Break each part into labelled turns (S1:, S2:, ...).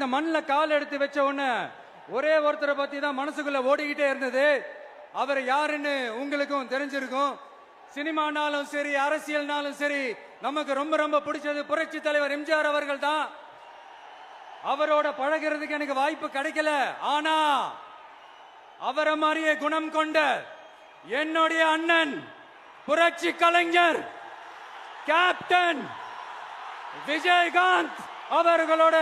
S1: இந்த மண்ணில் கால் எடுத்து வச்ச உடனே ஒரே ஒருத்தரை பத்தி தான் மனசுக்குள்ள ஓடிக்கிட்டே இருந்தது. அவர் யாருன்னு உங்களுக்கும் தெரிஞ்சிருக்கும். சினிமானாலும் சரி அரசியல்னாலும் சரி நமக்கு ரொம்ப ரொம்ப பிடிச்சது புரட்சி தலைவர் எம்ஜிஆர் அவர்கள் தான். அவரோட பழகிறதுக்கு எனக்கு வாய்ப்பு கிடைக்கல. ஆனா அவரை மாதிரியே குணம் கொண்ட என்னுடைய அண்ணன் புரட்சி கலைஞர் கேப்டன் விஜயகாந்த் அவர்களோட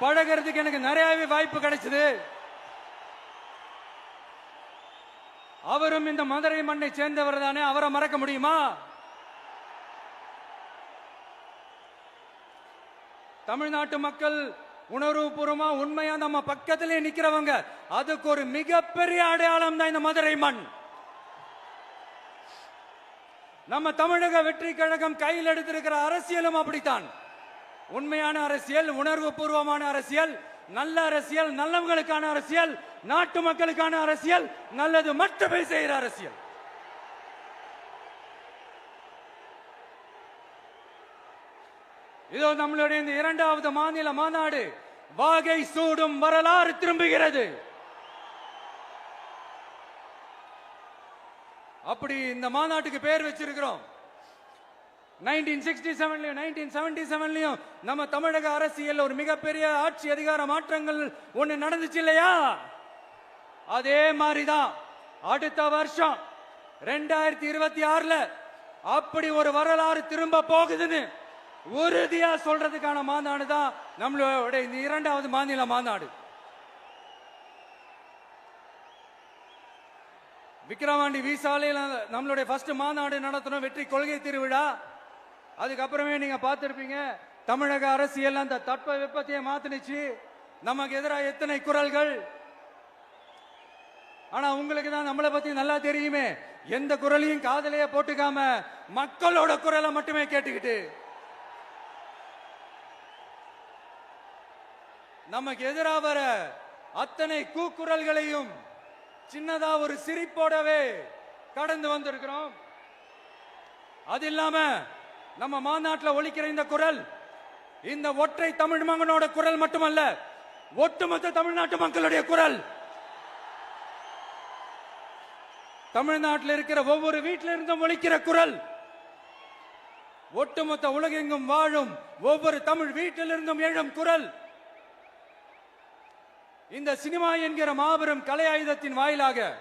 S1: பழகிறதுக்கு எனக்கு நிறையவே வாய்ப்பு கிடைச்சது. அவரும் இந்த மதுரை மண்ணை சேர்ந்தவர் தானே அவரை மறக்க முடியுமா? தமிழ்நாட்டு மக்கள் உணர்வுபூர்வமா உண்மையா நம்ம பக்கத்திலே நிக்கிறவங்க அதுக்கு ஒரு மிகப்பெரிய அடையாளம் தான் இந்த மதுரை மண். நம்ம தமிழக வெற்றி கழகம் கையில் எடுத்திருக்கிற அரசியலும் அப்படித்தான். உண்மையான அரசியல் உணர்வு பூர்வமான அரசியல் நல்ல அரசியல் நல்லவங்களுக்கான அரசியல் நாட்டு மக்களுக்கான அரசியல் நல்லது மட்டுமே செய்கிற அரசியல். இதோ நம்மளுடைய இந்த இரண்டாவது மாநில மாநாடு வாகை சூடும் வரலாறு திரும்புகிறது. அப்படி இந்த மாநாட்டுக்கு பெயர் வச்சிருக்கிறோம். நைன்டீன் சிக்ஸ்டி செவன்லயும் நைன்டீன் செவன்டி செவன்லயும் நம்ம தமிழக அரசியல் ஒரு மிகப்பெரிய ஆட்சி அதிகார மாற்றங்கள் ஒண்ணு நடந்துச்சு இல்லையா? அதே மாதிரிதான் அடுத்த வருஷம் ரெண்டாயிரத்தி இருபத்தி ஆறுல அப்படி ஒரு வரலாறு திரும்ப போகுதுன்னு உறுதியா சொல்றதுக்கான மாநாடு தான் நம்மளோட இந்த இரண்டாவது மாநில மாநாடு. விக்கிரவாண்டி விசாலையில் நம்மளுடைய ஃபர்ஸ்ட் மாநாடு நடத்தணும் வெற்றி கொள்கை திருவிழா. அதுக்கப்புறமே நீங்க பார்த்துருப்பீங்க தமிழக அரசியல் அந்த தட்ப வெப்பத்தையே மாத்துனுச்சு. நமக்கு எதிராக எத்தனை குரல்கள்? ஆனா உங்களுக்கு தான் நம்மளை பத்தி நல்லா தெரியுமே. எந்த குரலையும் காதலையே போட்டுக்காம மக்களோட குரலை மட்டுமே கேட்டுக்கிட்டு. நமக்கு எதிராக வர அத்தனை கூக்குரல்களையும் சின்னதா ஒரு சிரிப்போடவே கடந்து வந்திருக்கிறோம். அது இல்லாம நம்ம மாநாட்டில் ஒழிக்கிற இந்த குரல் இந்த ஒற்றை தமிழ் மகனோட குரல் மட்டுமல்ல ஒட்டுமொத்த தமிழ்நாட்டு மக்களுடைய குரல். தமிழ்நாட்டில் இருக்கிற ஒவ்வொரு வீட்டில இருந்தும் ஒழிக்கிற குரல். ஒட்டுமொத்த உலகெங்கும் வாழும் ஒவ்வொரு தமிழ் வீட்டிலிருந்தும் எழும் குரல். இந்த சினிமா என்கிற மாபெரும் கலை ஆயுதத்தின் வாயிலாக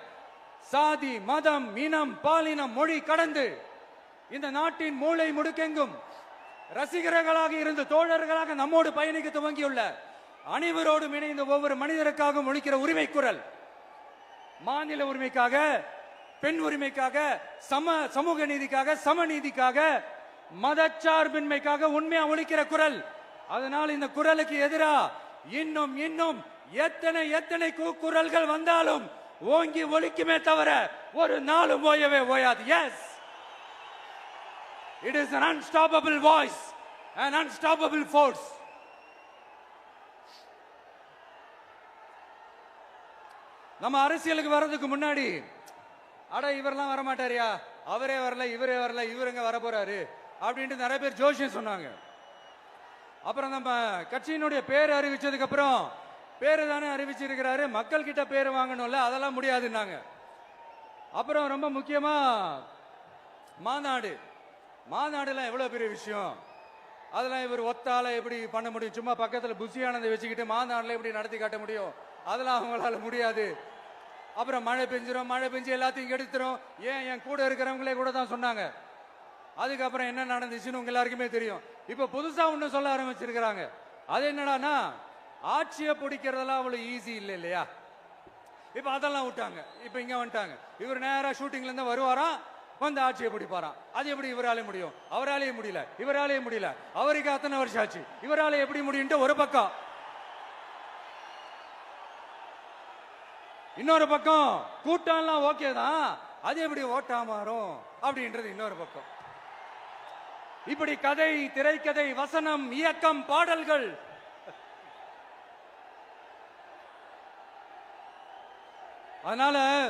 S1: சாதி மதம் இனம் பாலினம் மொழி கடந்து இந்த நாட்டின் மூளை முடுக்கெங்கும் ரசிகர்களாக இருந்து தோழர்களாக நம்மோடு பயணிக்க துவங்கியுள்ள அனைவரோடும் இணைந்த ஒவ்வொரு மனிதருக்காகவும் ஒழிக்கிற உரிமை குரல். மாநில உரிமைக்காக பெண் உரிமைக்காக சம சமூக நீதிக்காக சமநீதிக்காக மதச்சார்பின்மைக்காக உண்மையா ஒழிக்கிற குரல். அதனால் இந்த குரலுக்கு எதிரா இன்னும் இன்னும் எத்தனை எத்தனை குரல்கள் வந்தாலும் ஓங்கி ஒழிக்குமே தவிர ஒரு நாளும் ஓயவே ஓயாது. Yes it is an unstoppable voice an unstoppable force. நம்ம அரசியலுக்கு வர்றதுக்கு முன்னாடி அட இவரெல்லாம் வர மாட்டாரியா அவரே வரல இவரே வரல இவருங்க வர போறாரு அப்படின்ட்டு நிறைய பேர் ஜோஷியம் சொன்னாங்க. அப்புறம் நம்ம கட்சியினுடைய பேர் அறிவிச்சதுக்கு அப்புறம் பேரு தானே அறிவிச்சிருக்கிறாரு. மக்கள் கிட்ட பேர் வாங்கணும்ல அதெல்லாம் முடியாதுன்னாங்க. அப்புறம் ரொம்ப முக்கியமா மாநாடு. மாநாடுலாம் எவ்வளோ பெரிய விஷயம்? அதெல்லாம் இவர் ஒத்தால எப்படி பண்ண முடியும்? சும்மா பக்கத்தில் புசியானந்தை வச்சுக்கிட்டு மாநாடுல எப்படி நடத்தி காட்ட முடியும்? அதெல்லாம் அவங்களால முடியாது. அப்புறம் மழை பெஞ்சிரும் மழை பெஞ்சு எல்லாத்தையும் கெடுத்துரும். ஏன் என் கூட இருக்கிறவங்களே கூட தான் சொன்னாங்க. அதுக்கப்புறம் என்ன நடந்துச்சுன்னு உங்க எல்லாருக்குமே தெரியும். இப்ப புதுசா ஒண்ணு சொல்ல ஆரம்பிச்சிருக்கிறாங்க. அது என்னடான்னா ஆட்சியை பிடிக்கிறதெல்லாம் அவ்வளவு ஈஸி இல்லை இல்லையா? இப்ப அதெல்லாம் விட்டாங்க. இப்ப இங்க வந்துட்டாங்க. இவர் நேரா ஷூட்டிங்ல இருந்து வருவாராம். வந்து ஆட்சியை பிடிப்பாராம் அது எப்படி இவராலே முடியும்? அவராலேயே முடியல. இவராலேயே முடியல. அவருக்கு அத்தனை வருஷம் ஆச்சு. இவராலே எப்படி முடியும்ட்டு ஒரு பக்கம். இன்னொரு பக்கம் கூட்டம்லாம் ஓகே தான். அது எப்படி ஓட்டா மாறும்? அப்படின்றது இன்னொரு பக்கம். இப்படி கதை திரைக்கதை வசனம் இயக்கம் பாடல்கள். அதனால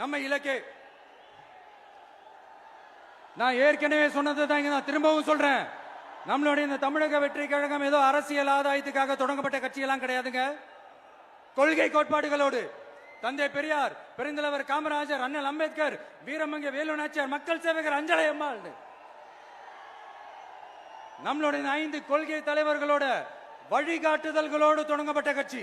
S1: நம்ம இலக்கே. நான் ஏற்கனவே சொன்னது தான் இங்க நான் திரும்பவும் சொல்றேன். நம்மளுடைய இந்த தமிழக வெற்றி கழகம் ஏதோ அரசியல் ஆதாயத்துக்காக தொடங்கப்பட்ட கட்சியெல்லாம் கிடையாதுங்க. கொள்கை கோட்பாடுகளோடு தந்தை பெரியார் பெருந்தலைவர் காமராஜர் அண்ணல் அம்பேத்கர் வீரமங்க வேலு நாச்சியார் மக்கள் சேவகர் அஞ்சலை அம்மாள் நம்மளுடைய ஐந்து கொள்கை தலைவர்களோட வழிகாட்டுதல்களோடு தொடங்கப்பட்ட கட்சி.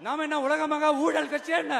S1: நாம என்ன உலகமாக ஊழல் கட்சி என்ன?